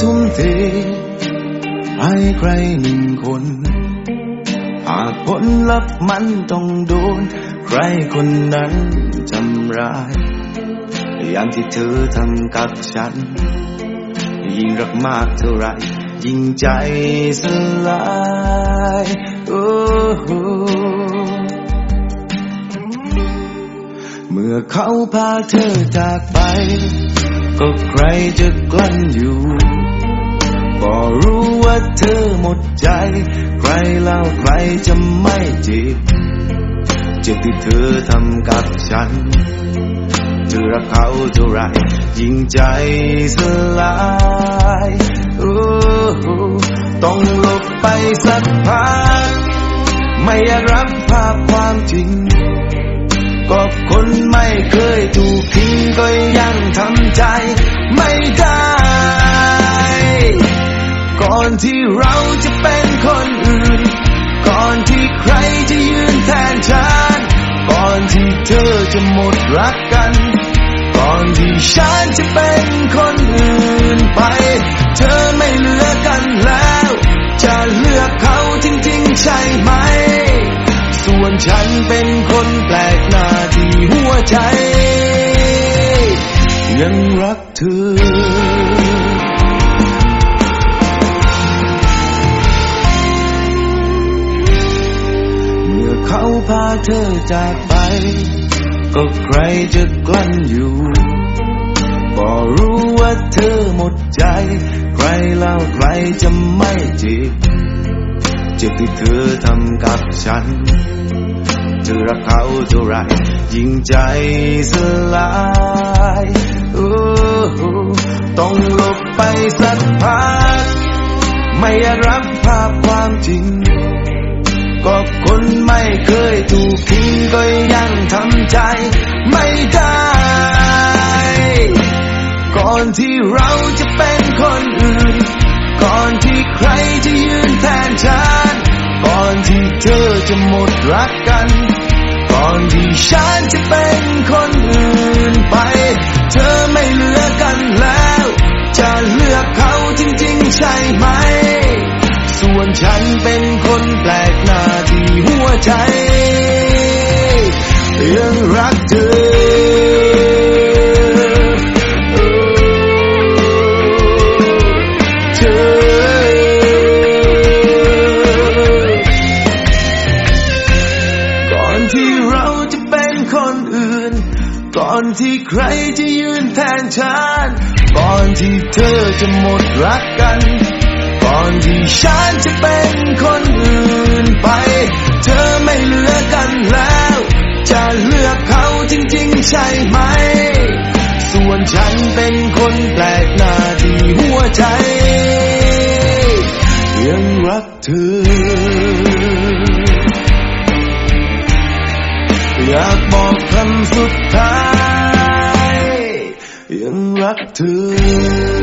ทุ่มเทให้ใครหนึ่งคน หากผลลัพธ์มันต้องโดน ใครคนนั้นทำร้ายอย่างที่เธอทำกับฉัน ยิ่งรักมากเท่าไร ยิ่งใจสลาย โอ้ มื่อเขาพาเธอจากไป ก็ใครจะกลั้นอยู่ ก็รู้ว่าเธอหมดใจ ใครเล่าใครจะไม่เจ็บเจ็บที่เธอทำกับฉันเธอรักเขาเท่าไรยิ่งใจสลายโอ้ต้องหลบไปสักพักไม่อยากรับภาพความจริง เคยถูกทิ้งก็ยังทำใจไม่ได้ ก่อนที่เราจะเป็นคนอื่น ก่อนที่ใครจะยืนแทนฉัน ก่อนที่เธอจะหมดรักกัน ก่อนที่ฉันจะเป็นคนอื่นไป เธอไม่เหลือกันแล้ว จะเลือกเขาจริงๆใช่ไหม ส่วนฉันเป็น ยังรักเธอเมื่อเขาพาเธอจากไป ก็ใครจะกลั้นอยู่ ก็รู้ว่าเธอหมดใจ ใครเล่าใครจะไม่เจ็บเจ็บที่เธอทำกับฉัน เธอรักเขาเท่าไรยิ่งใจสลาย ต้องหลบไปสักพักไม่อยากรับภาพความจริง ก็คนไม่เคยถูกทิ้งก็ยังทำใจไม่ได้ ก่อนที่เราจะเป็นคนอื่น ก่อนที่ใครจะยืนแทนฉัน ก่อนที่เธอจะหมดรักกัน ก่อนที่ฉันจะเป็นคนอื่นไป เธอไม่ลือ ใช่ไหม ส่วนฉันเป็นคนแปลกหน้าที่หัวใจยังรักเธอเธอก่อนที่เราจะเป็นคนอื่น ก่อนที่ใครจะยืนแทนฉัน ก่อนที่เธอจะหมดรักกัน ก่อนที่ฉันจะเป็นคนอื่นไป เธอไม่เหลือกันแล้ว จะเลือกเขาจริงๆใช่ไหม ส่วนฉันเป็นคนแปลกหน้าที่หัวใจ ยังรักเธอ อยากบอกคำสุดท้าย ยังรักเธอ